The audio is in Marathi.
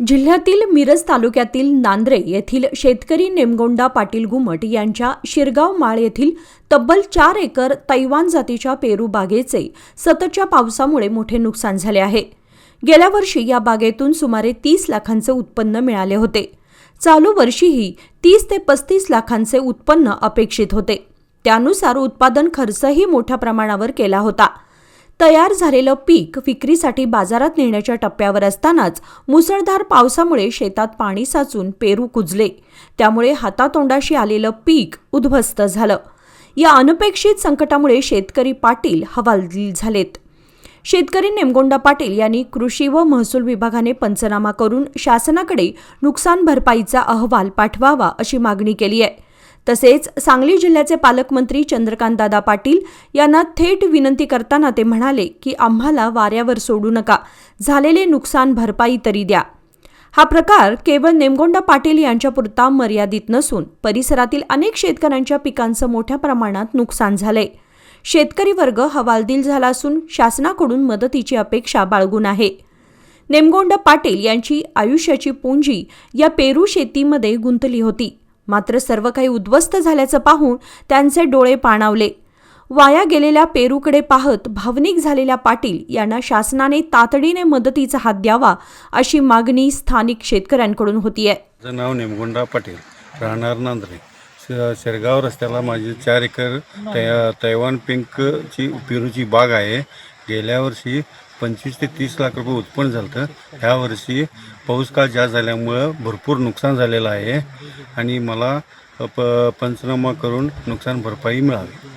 जिल्ह्यातील मिरज तालुक्यातील नांद्रे येथील शेतकरी नेमगोंडा पाटील घुमट यांच्या शिरगाव माळ येथील तब्बल चार एकर तैवान जातीच्या पेरू बागेचे सततच्या पावसामुळे मोठे नुकसान झाले आहे. गेल्या वर्षी या बागेतून सुमारे तीस लाखांचे उत्पन्न मिळाले होते. चालू वर्षीही तीस ते पस्तीस लाखांचे उत्पन्न अपेक्षित होते. त्यानुसार उत्पादन खर्चही मोठ्या प्रमाणावर केला होता. तयार झालेलं पीक विक्रीसाठी बाजारात नेण्याच्या टप्प्यावर असतानाच मुसळधार पावसामुळे शेतात पाणी साचून पेरू कुजले. त्यामुळे हातातोंडाशी आलेलं पीक उद्ध्वस्त झालं. या अनपेक्षित संकटामुळे शेतकरी पाटील हवालदिल झालेत. शेतकरी नेमगोंडा पाटील यांनी कृषी व महसूल विभागाने पंचनामा करून शासनाकडे नुकसान भरपाईचा अहवाल पाठवावा अशी मागणी केली आहे. तसेच सांगली जिल्ह्याचे पालकमंत्री चंद्रकांतदादा पाटील यांना थेट विनंती करताना ते म्हणाले की आम्हाला वाऱ्यावर सोडू नका झालेले नुकसान भरपाई तरी द्या. हा प्रकार केवळ नेमगोंडा पाटील यांच्यापुरता मर्यादित नसून परिसरातील अनेक शेतकऱ्यांच्या पिकांचं मोठ्या प्रमाणात नुकसान झालंय शेतकरी वर्ग हवालदिल झाला असून शासनाकडून मदतीची अपेक्षा बाळगून आहे. नेमगोंड पाटील यांची आयुष्याची पुंजी या पेरू शेतीमध्ये गुंतली होती. मात्र सर्व काही उद्ध्वस्त झाल्याचं पाहून त्यांचे डोळे पाणावले. वाया गेलेल्या पेरूकडे पाहत भावनिक झालेल्या पाटील यांना शासनाने तातडीने मदतीचा हात द्यावा अशी मागणी स्थानिक शेतकऱ्यांकडून होतीये. माझं नाव निमगुंडा पाटील राहणार नांदरे. श शेरगाव रस्त्याला माझी चार एकर तै तैवान पिंकची पेरूची बाग आहे. गेल्या वर्षी पंचवीस ते तीस लाख रुपये उत्पन्न झालं होतं. ह्या वर्षी पाऊस काळ जास्त झाल्यामुळं भरपूर नुकसान झालेलं आहे. आणि मला प पंचनामा करून नुकसान भरपाई मिळावी.